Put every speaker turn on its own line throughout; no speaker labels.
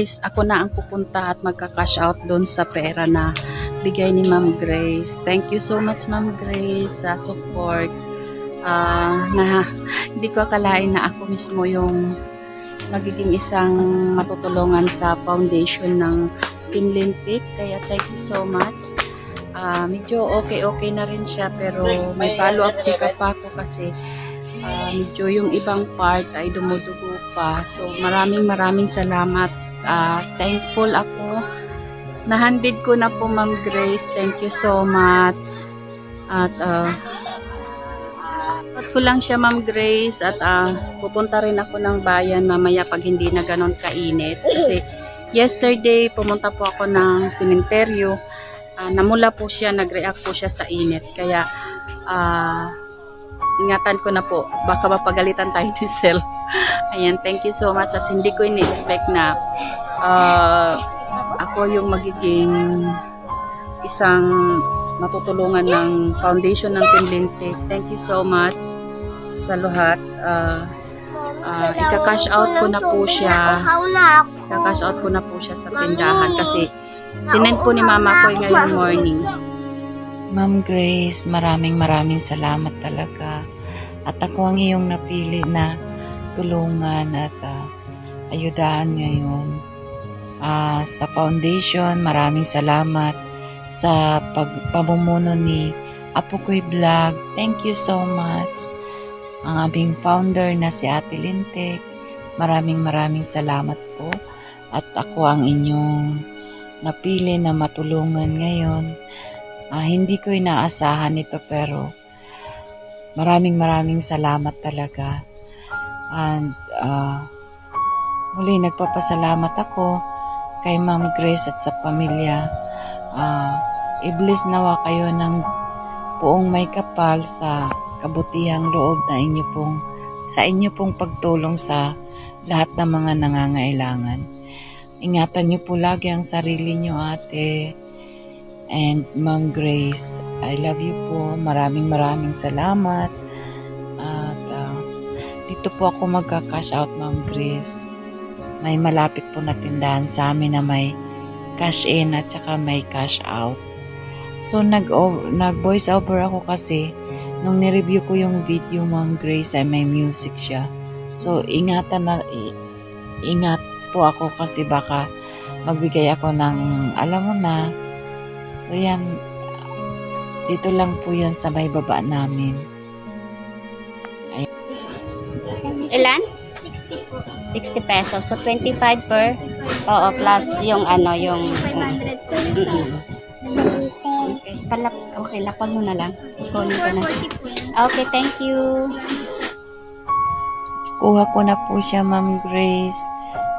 guys, ako na ang pupunta at magka-cash out doon sa pera na bigay ni Ma'am Grace. Thank you so much Ma'am Grace sa support. Ah, na hindi ko akalain na ako mismo yung magiging isang matutulungan sa foundation ng Team Lintic. Kaya thank you so much. Ah, medyo okay-okay na rin siya pero may follow-up check-up pa ako kasi ah, medyo yung ibang part ay dumudugo pa. So maraming maraming salamat. Ah, thankful ako. Nahandid ko na po Ma'am Grace. Thank you so much. At uh, ko lang siya Ma'am Grace at ah, pupunta rin ako ng bayan mamaya pag hindi na ganon kainit. Kasi yesterday pumunta po ako ng sementeryo. Ah, namula po siya, nag-react po siya sa init. Kaya ah, ingatan ko na po. Baka mapagalitan tayo ni Sel. Ayan, thank you so much. At hindi ko ini-expect na ah, ako yung magiging isang matutulungan ng foundation ng Team. Thank you so much sa lahat. Ah, ah, ika-cash out ko na po siya. Ika-cash out ko na po siya sa tindahan kasi sinend po ni mama ko ngayong morning.
Ma'am Grace, maraming maraming salamat talaga. At ako ang iyong napili na tulungan at ah, ayudahan ngayon. Ah, sa foundation, maraming salamat sa pagpamumuno ni Apo Ko'y Vlog. Thank you so much. Ang aming founder na si Ate Lintek. Maraming maraming salamat po. At ako ang inyong napili na matulungan ngayon. Ah, hindi ko inaasahan ito pero maraming maraming salamat talaga. And ah, muli nagpapasalamat ako kay Ma'am Grace at sa pamilya. Ah, i-bless nawa kayo ng buong may kapal sa kabutihang loob na inyo pong sa inyo pong pagtulong sa lahat ng mga nangangailangan. Ingatan niyo po lagi ang sarili niyo ate. And Ma'am Grace, I love you po. Maraming maraming salamat. At ah, dito po ako magka-cash out Ma'am Grace. May malapit po na tindahan sa amin na may cash in at saka may cash out. So nag nag voice over ako kasi nung ni-review ko yung video Ma'am Grace ay may music siya. So ingatan na ingat po ako kasi baka magbigay ako ng alam mo na So yan, dito lang po yan sa may baba namin.
Ilan? 60 pesos. So, 25 per? Oo, plus yung ano, yung... Mm, mm, Okay. Palap, okay, lapag mo na lang. Kunin ko na. Okay, thank you.
Kuha ko na po siya, Ma'am Grace.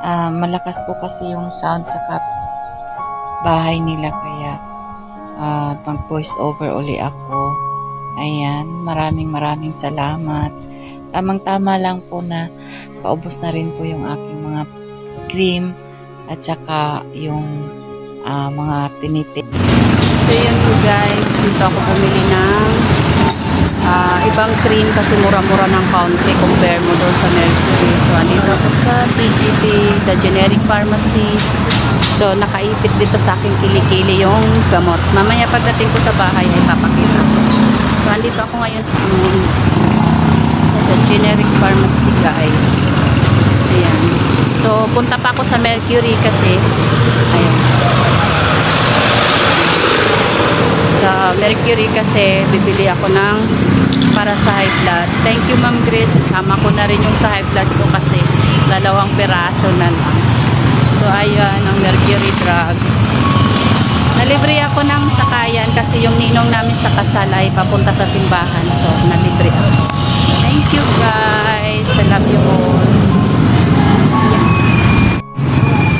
Ah, malakas po kasi yung sound sa kap bahay nila kaya ah, pag voice over uli ako. Ayan, maraming maraming salamat. Tamang-tama lang po na paubos na rin po yung aking mga cream at saka yung ah, mga tinitik.
So yun po guys, dito ako bumili ng ah, ibang cream kasi mura-mura ng kaunti compare mo doon sa Mercury. So andito ako sa TGP, the generic pharmacy. So nakaipit dito sa aking kilikili yung gamot. Mamaya pagdating ko sa bahay ay papakita ko. So andito ako ngayon sa um, the generic pharmacy guys. Ayan. So punta pa ako sa Mercury kasi ayan. sa Mercury kasi bibili ako ng para sa high blood. Thank you Ma'am Grace. Isama ko na rin yung sa high blood ko kasi dalawang piraso na lang. So ayan ang Mercury drug. Nalibre ako ng sakayan kasi yung ninong namin sa kasal ay papunta sa simbahan. So nalibre ako. Thank you guys. I love you all.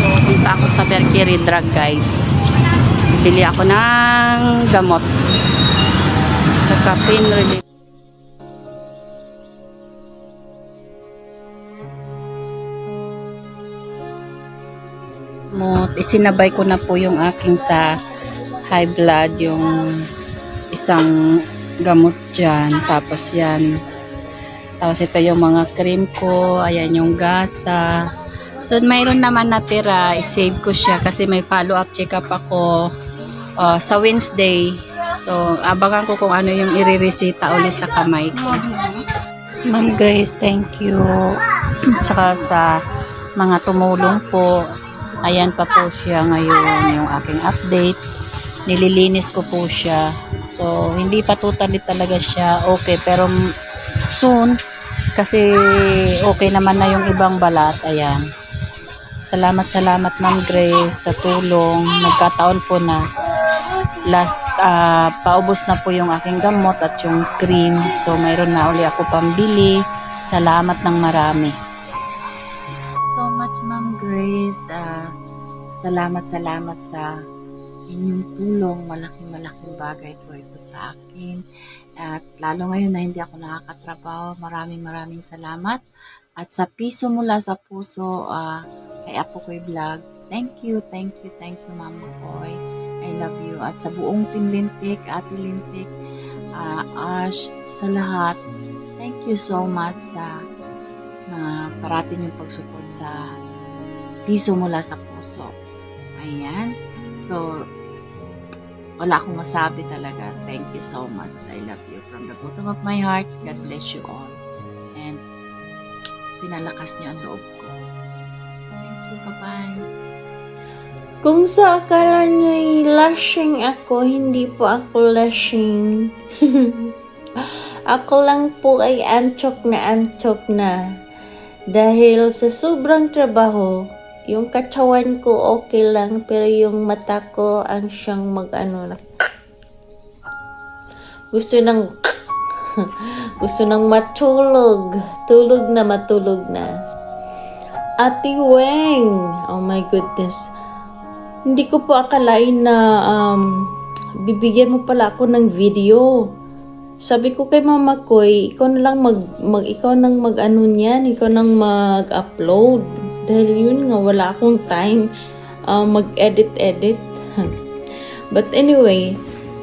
So punta ako sa Mercury drug guys bili ako ng gamot tsaka pain relief mo isinabay ko na po yung aking sa high blood yung isang gamot dyan tapos yan tapos ito yung mga cream ko ayan yung gasa So, mayroon naman natira, i-save ko siya kasi may follow-up check-up ako uh, sa Wednesday. So, abangan ko kung ano yung iriresita ulit sa kamay ko. Ma'am Grace, thank you. Tsaka sa mga tumulong po. Ayan pa po siya ngayon, yung aking update. Nililinis ko po siya. So, hindi pa totally talaga siya okay. Pero soon, kasi okay naman na yung ibang balat. Ayan. Salamat, salamat Ma'am Grace sa tulong. Nagkataon po na last ah, paubos na po yung aking gamot at yung cream. So mayroon na uli ako pambili. Salamat ng marami. Ma'am Grace. Ah, salamat, salamat sa inyong tulong. Malaking malaking bagay po ito sa akin. At lalo ngayon na hindi ako nakakatrabaho, maraming maraming salamat. At sa piso mula sa puso, ah, kay Apo Koy Vlog, thank you, thank you, thank you Mama Koy. I love you. At sa buong Team Lintik, Ate Lintik, ah, Ash, sa lahat, thank you so much sa na parating yung pag-support sa piso mula sa puso. Ayan. So, wala akong masabi talaga. Thank you so much. I love you from the bottom of my heart. God bless you all. And pinalakas niyo ang loob ko. Thank you. Bye-bye.
Kung sa akala niya'y lashing ako, hindi po ako lashing. ako lang po ay antok na antok na. Dahil sa sobrang trabaho, yung katawan ko okay lang, pero yung mata ko ang siyang mag-ano na. Gusto nang gusto nang matulog. Tulog na matulog na. Ate Weng! Oh my goodness. Hindi ko po akalain na um, bibigyan mo pala ako ng video. Sabi ko kay Mama Koy, ikaw na lang mag, mag ikaw nang mag ano niyan, ikaw nang mag-upload. Dahil yun nga, wala akong time uh, mag-edit-edit. But anyway,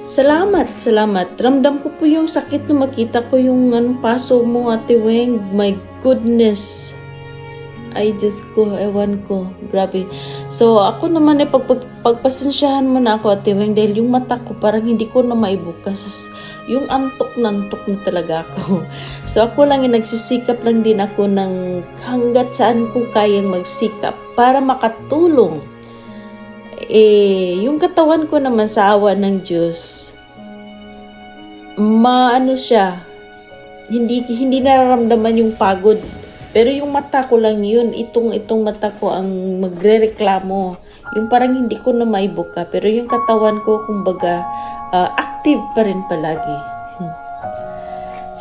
salamat, salamat. Ramdam ko po yung sakit na makita ko yung anong paso mo, Ate Weng. My goodness. Ay, Diyos ko, ewan ko. Grabe. So, ako naman eh, pag, pag, pagpasensyahan mo na ako, Ate Weng, dahil yung mata ko parang hindi ko na maibukas. Yung antok na antok na talaga ako. So, ako lang yung nagsisikap lang din ako ng hanggat saan ko kayang magsikap para makatulong. Eh, yung katawan ko naman sa awa ng Diyos, maano siya, hindi hindi nararamdaman yung pagod. Pero yung mata ko lang yun, itong itong mata ko ang magrereklamo. Yung parang hindi ko na maibuka, pero yung katawan ko kumbaga ah, active pa rin palagi. Hmm.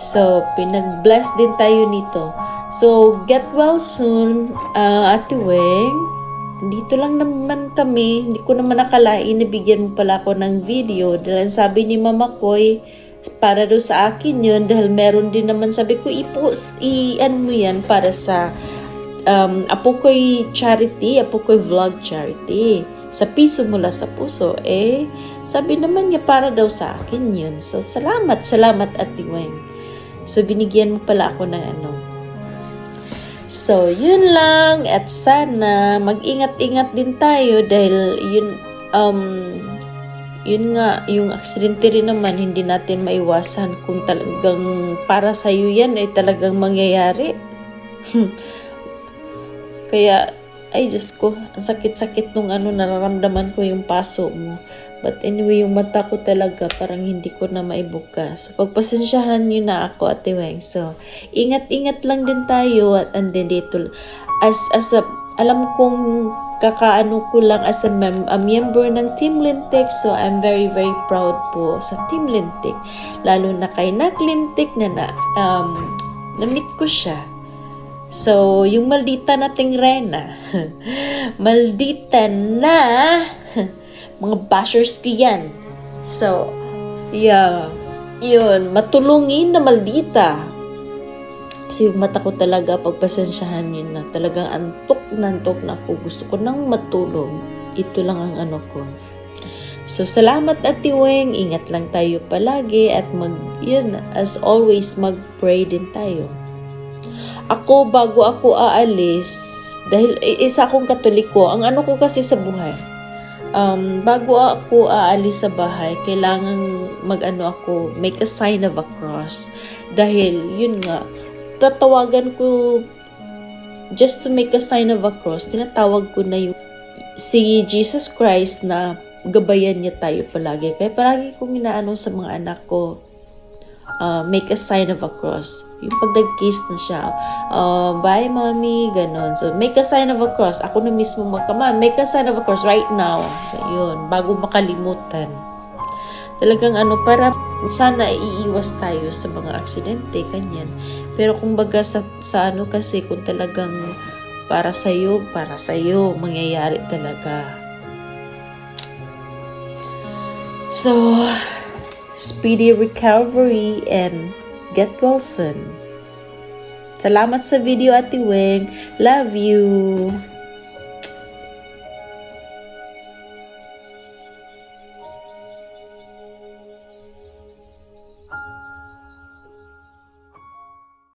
So, pinag-bless din tayo nito. So, get well soon, ah, Ate Weng. Dito lang naman kami. Hindi ko naman nakalain na bigyan mo pala ako ng video. Dahil sabi ni Mama Koy, para do sa akin yun dahil meron din naman sabi ko i-post i-an mo yan para sa um, Apokoy Charity, Apokoy Vlog Charity. Sa piso mula sa puso eh sabi naman niya para daw sa akin yun. So salamat, salamat Ate Weng. So binigyan mo pala ako ng ano. So yun lang. At sana mag-ingat-ingat din tayo dahil yun um, yun nga, yung aksidente rin naman, hindi natin maiwasan kung talagang para sa iyo yan ay talagang mangyayari. Kaya, ay Diyos ko, ang sakit-sakit nung ano, nararamdaman ko yung paso mo. But anyway, yung mata ko talaga, parang hindi ko na maibuka. So, pagpasensyahan niyo na ako, Ate Weng. So, ingat-ingat lang din tayo at andin dito. As, as a, alam kong kakaano ko lang as a, mem- a member ng Team Lintik. So, I'm very, very proud po sa Team Lintik. Lalo na kay Nat Lintik na na, um, na-meet ko siya. So, yung maldita nating Rena. maldita na mga bashers ko yan. So, yeah. Yun, matulungin na maldita. Kasi yung mata ko talaga, pagpasensyahan yun na talagang antok na antok na ako. Gusto ko nang matulog. Ito lang ang ano ko. So, salamat Ate Weng. Ingat lang tayo palagi at mag, yun, as always, mag-pray din tayo. Ako, bago ako aalis, Dahil isa akong katoliko, ang ano ko kasi sa buhay, um, bago ako aalis sa bahay, kailangan mag-ano ako, make a sign of a cross. Dahil, yun nga, tatawagan ko, just to make a sign of a cross, tinatawag ko na yung si Jesus Christ na gabayan niya tayo palagi. Kaya palagi kong inaano sa mga anak ko, uh, make a sign of a cross. Yung pag nag-kiss na siya, uh, bye mommy, ganon. So, make a sign of a cross. Ako na mismo magkama, make a sign of a cross right now. Ayun, bago makalimutan. Talagang ano, para sana iiwas tayo sa mga aksidente, kanyan. Pero kung baga sa, sa ano kasi, kung talagang para sa'yo, para sa'yo, mangyayari talaga. So, speedy recovery and get well soon. Salamat sa video, Ate Weng. Love you.